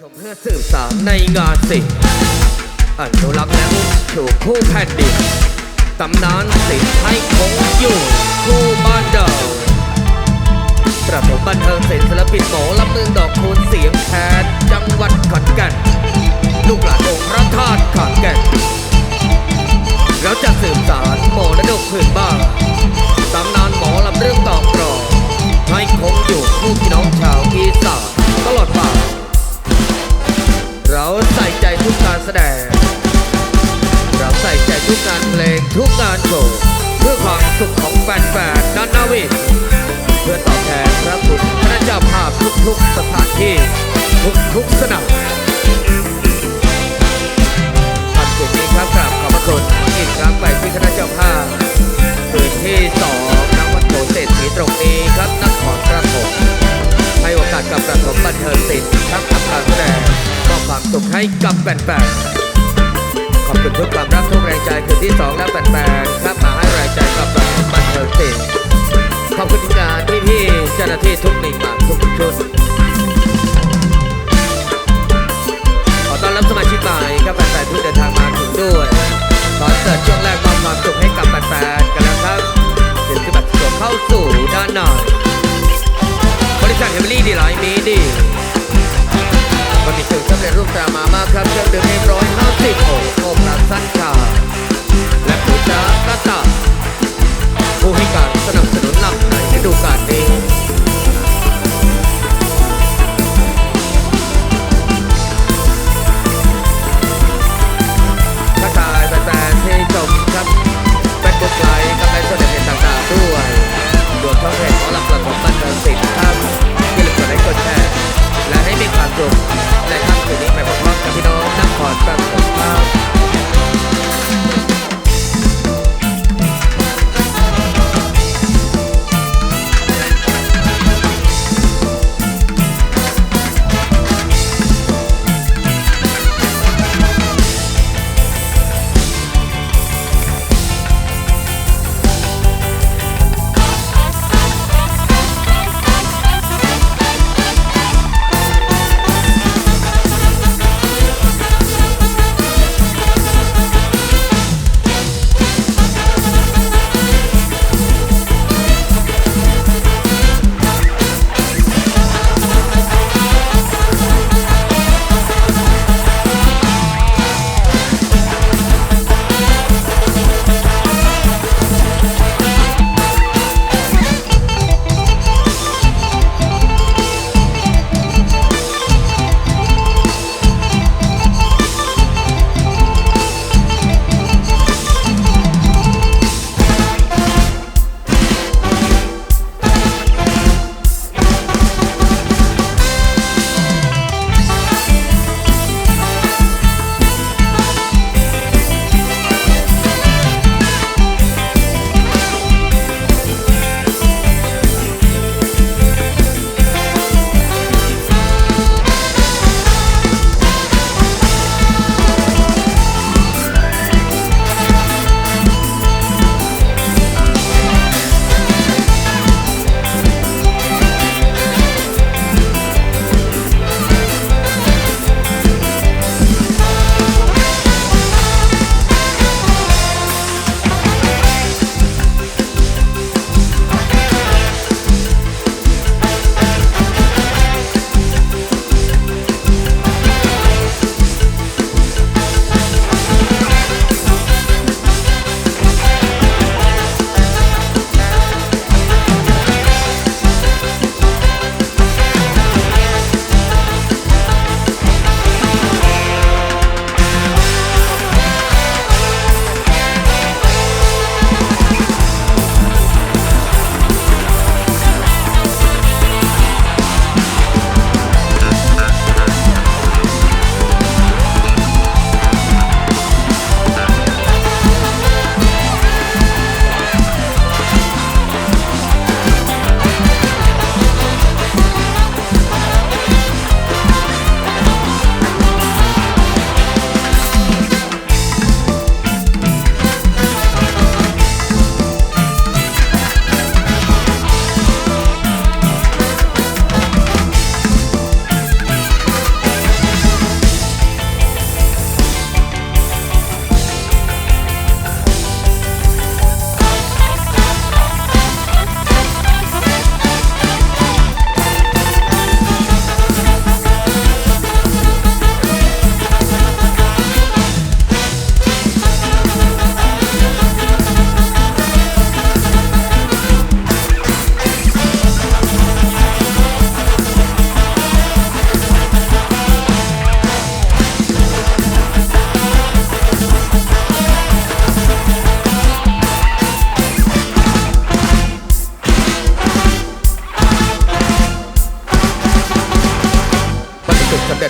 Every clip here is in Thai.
ชมเพื่อสืบสารในงานศิลป์อนุรักษ์และอุ้มชูคู่แผ่นดินตำนานศิลป์ให้คงอยู่คู่บ้านเดิมประถมบันเทิงศิลป์ศิลปินหมอลำเมืองดอกคูณเสียงแคนจังหวัดขอนแก่นลูกหลานองค์พระธาตุขอนแก่นเราจะสืบสารโมรดกพื้นบ้านตำนานหมอลำเรื่องต่อกรอให้คงอยู่คู่พี่น้องชาวอีสานตลอดมา เราใส่ใจทุกการแสดง เราใส่ใจทุกงานเพลงทุกงานโชว์เพื่อความสุขของแฟนๆนันนาวิเพื่อตอบแทนพระคุณ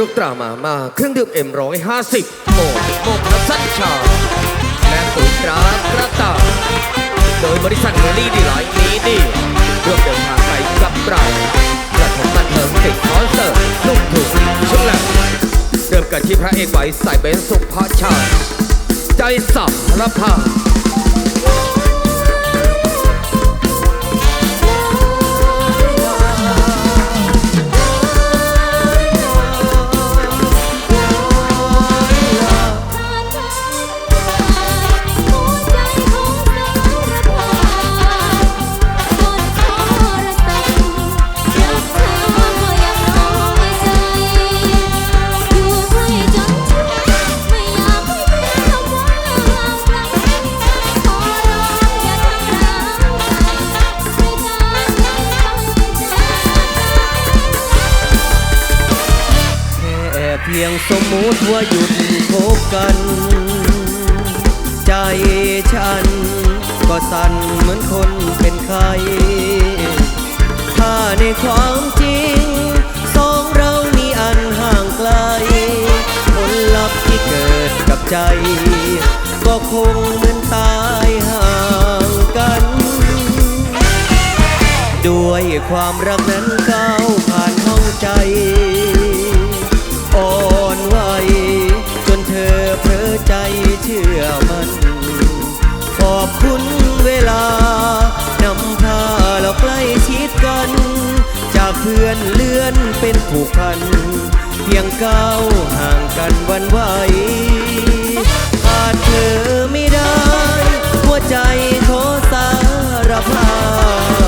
ลูกตรามามาเครื่องดื่มเอ็มร้อยห้าสิบโหมดโมกน้ำสั้นชา และปุ๋ยตรากระตาโดยบริษัทเฮลี่ดีไลท์นี้ดีร่วมเดินทางไปกับเรากระทงบันเทิงติดคอนเสิร์ตลูกทุ่งช่วงแรกเริ่มกันที่พระเอกไหวสายเบนซ์สุภาชา ใจสับพระพา ใจ ก็คงเหมือนตายห่างกัน ด้วยความรักนั้นก้าวผ่านห้องใจอ่อนไหวจนเธอเพ้อใจเชื่อมัน ขอบคุณเวลานำพาเราใกล้ชิดกัน จากเพื่อนเลื่อนเป็นผูกพัน เพียงก้าวห่างกันวันไหวขาดเธอไม่ได้ หัวใจขอสารภาพ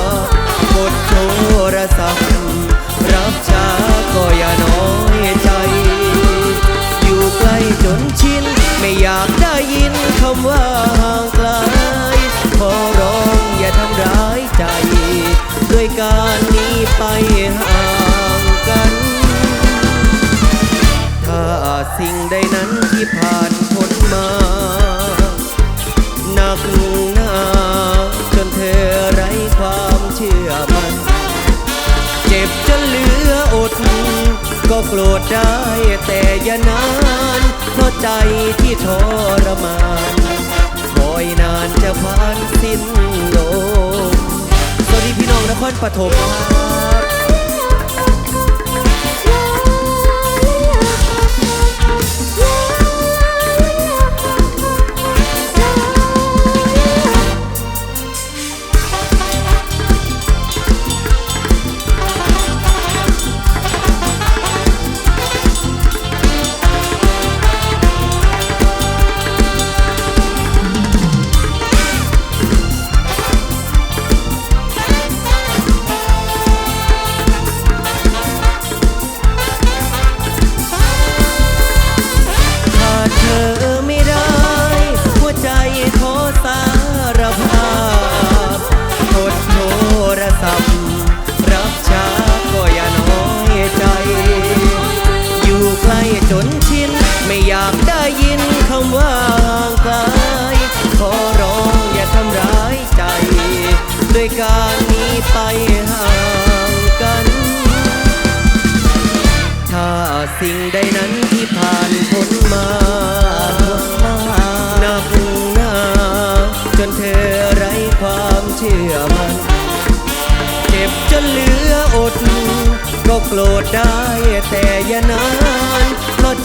โกรธได้แต่อย่านานเพราะใจที่ทรมานคอยนานจะผ่านสิ้นลมสวัสดีพี่น้องนครปฐมครับ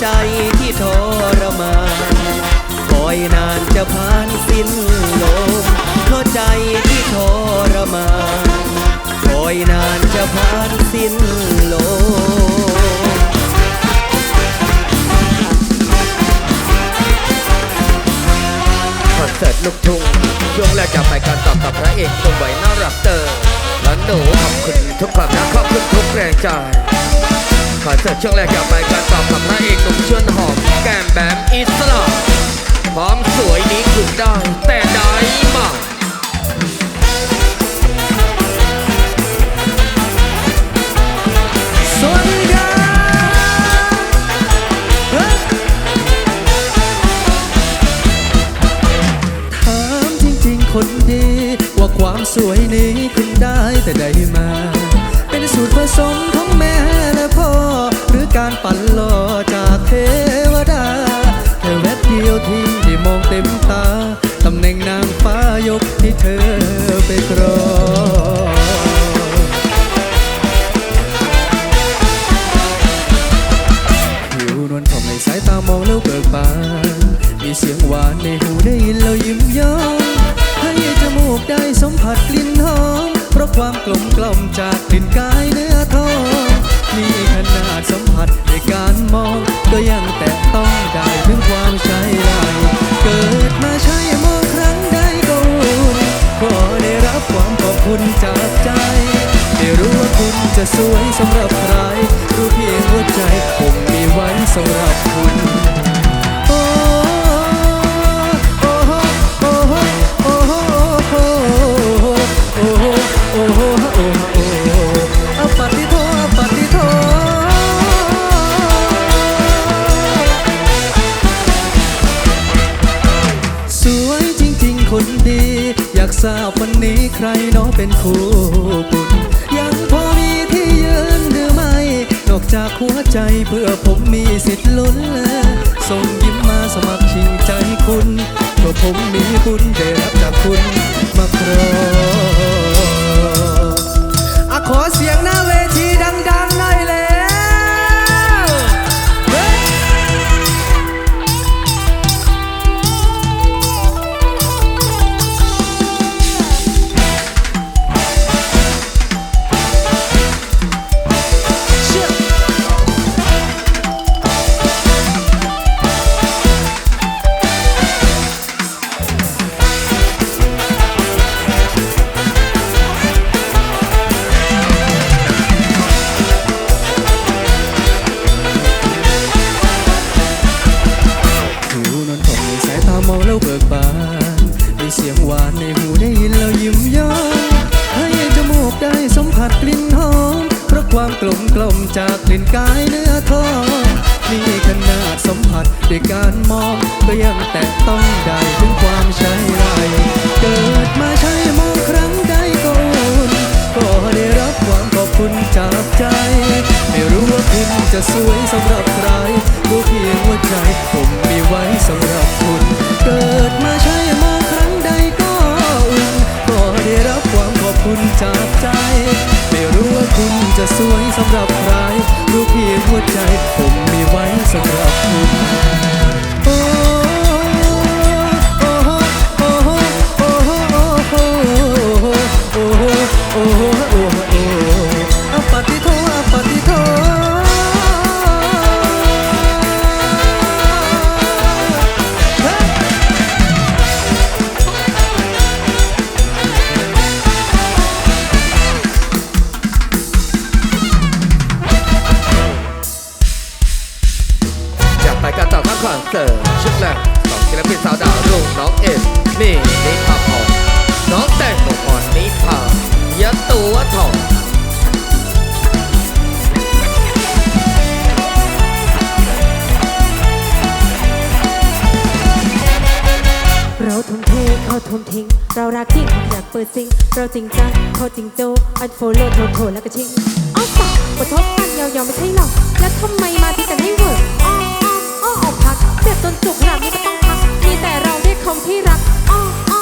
ใจที่ทรมานคอยนานจะผ่านสิ้นลมเพราะใจที่ทรมานคอยนานจะผ่านสิ้นลมคอนเสิร์ตลูกทุ่งช่วงแรกจะไปการตอบกับพระเอกตรงไหวน่ารักเตอร์และหนูขอบคุณทุกความรักขอบคุณทุกแรงใจ คอเสิร์ตช่วงแรกจะไปการตอบกับพระเอกหนุ่มชวนหอม แก้มแบมอิสระความสวยนี้คุณได้ แต่ได้มาสวัสดีครับเฮ้ยถามจริงๆคนดี ว่าความสวยนี้คุณได้แต่ใดมา ความกลมกล่อมจากกลิ่นกายเนื้อทองมีขนาดสัมผัสในการมอง ก็ยังแต่ต้องได้ถึงความใช่ไรเกิดมาใช่มองครั้งใดก็อุ่นขอได้รับความขอบคุณจากใจ ไม่รู้ว่าคุณจะสวยสำหรับใคร รู้เพียงหัวใจผมมีไว้สำหรับคุณ อยากทราบวันนี้ใครน้องเป็นคู่บุญยังพอมีที่ยืนหรือไม่ นอกจากหัวใจเพื่อผมมีสิทธิ์ลุ้นแลส่งยิ้มมาสมัครชิงใจคุณเพราะผมมีบุณได้รับจากคุณมาครองขอเสียงนะ รู้เพียงว่าใจ ผมมีไว้สำหรับ คอนเสิร์ตชุดแรกสองศิลปินสาวดาวรุ่งน้องเอ็มนี่นิพาพรน้องแตงโมพรนิพายะตัวทองเราทุ่มเทเขาทุ่มทิ้ง เรารักจริงอยากเปิดซิง เราจริงจังเขาจริงโจอันโฟโล่โทโทแล้วก็ชิงอ้าวปากกระทบกันยาวๆไม่ใช่หรอกแล้วทำไมมาที่กันให้เวิร์ เจ็บจนจุกหลับนี่ก็ต้องพักมีแต่เราที่คงที่รักอ้อ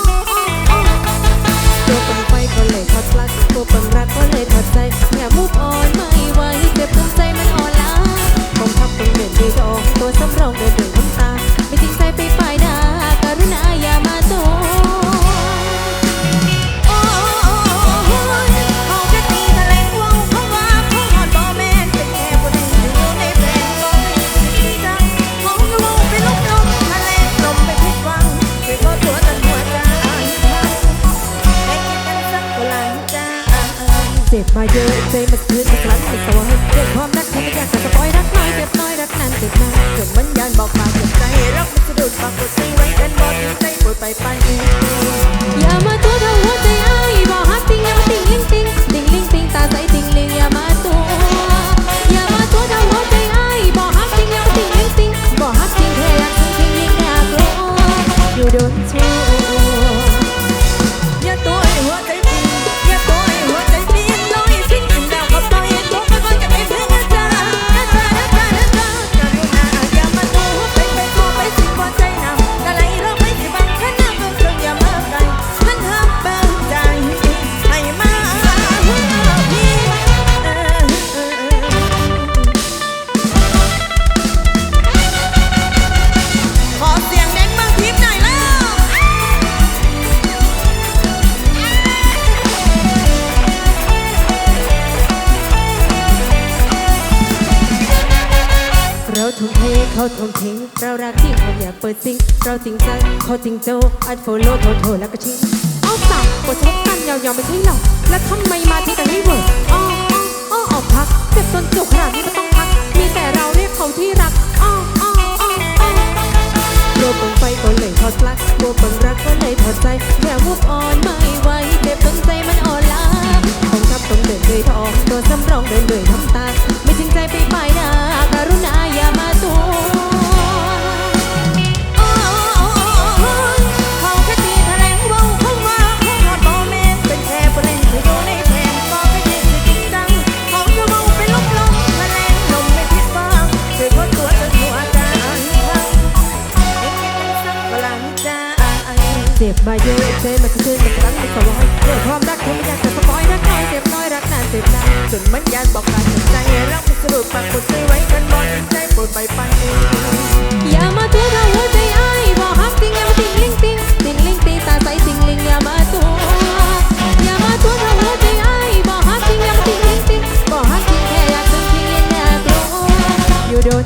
เขาทุ่มทิ้งเรารักจริงเขาอยากเปิดซิงเราจริงใจเขาจริงโจอันโฟโล่โทรโทรแล้วก็ทิ้งเอาสามกดชกกันยาวๆไม่ใช่หรอกแล้วทำไมมาที่กันให้เวิร์ดอ้ออ้อออกพักเจ็บจนจุกขนาดนี้ไม่ต้องพัก มีแต่เราเรียกเขาที่รักอ้ออ้ออ้ออ้อโรคเปิงไฟก็เลยทอดปลักโรคเปิงรักก็เลยถอดใจแค่มุกอ่อนไม่ไหวเจ็บจนใจมันอ่อนล้าต้องทับต้องเดินเลยทองตัวสำรองเดินเลยทำตาไม่จริงใจไปป้ายหน้าการุณา จนมันยารบอกการใจรักมันสรุปปากกดซื้อไว้กันบอลใจปวดไปไปอย่ามาตัวเท่าหัวใจอ้ายบอกฮักจริงอย่ามาติงลิงติงติงลิงตีตาใสติงลิงอย่ามาตัวอย่ามาตัวเท่าหัวใจอ้ายบอกฮักจริงอย่ามาติงลิงติงบอกฮักจริงแค่อยากเป็นจริงยังแค่กลัวอยู่โดน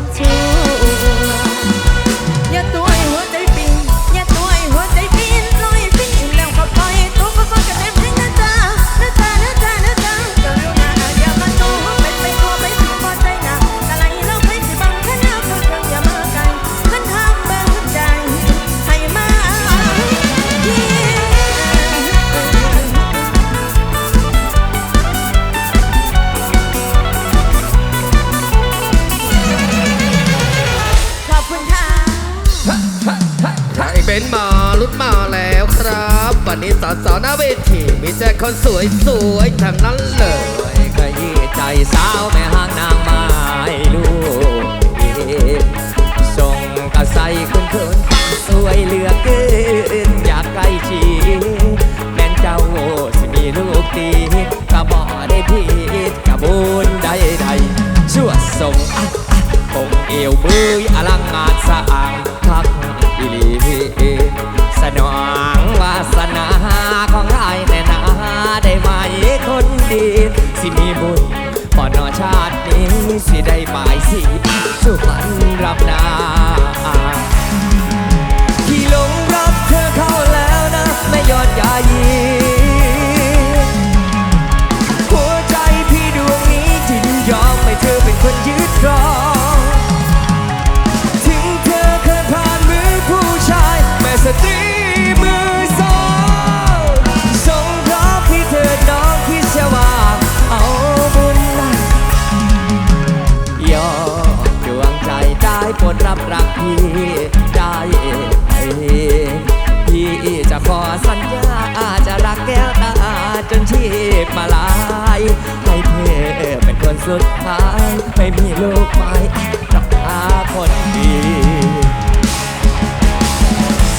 แต่คนสวยสวยๆทั้งนั้นเลยขยี้ใจสาวแม่ห้างนางไม้ลูกส่งกระใสขึ้นขึ้นสวยเหลือเกินอยากใกล้ชิดแม่นเจ้าสิมีลูกดีก็บ่ได้ผิดกระบุญใดใดชั่วส่งอะอะองค์เอวมืออลังงานสะอางคักอีลีสนอ ชาตินี้สิได้หมายสีสุพรรณรับนา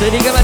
ส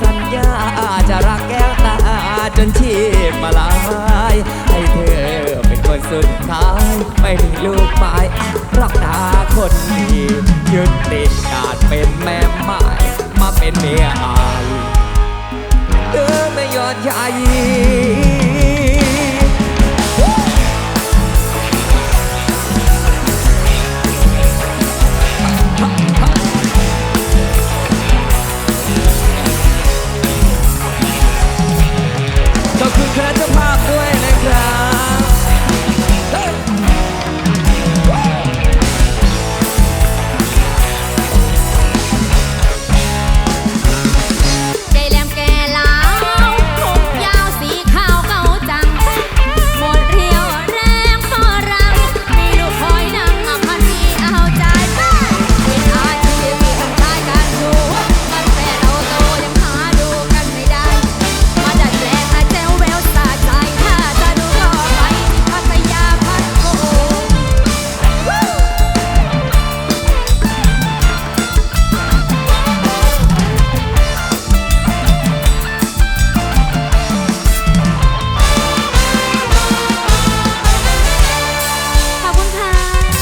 สัญญาจะรักแก้วตาจนชีพมาลายให้เธอเป็นคนสุดท้าย ไม่มีลูกไม้อะรักดาคนดียึดติดการเป็นแม่ไม้มาเป็นเมียอายเธอไม่ยอดยายี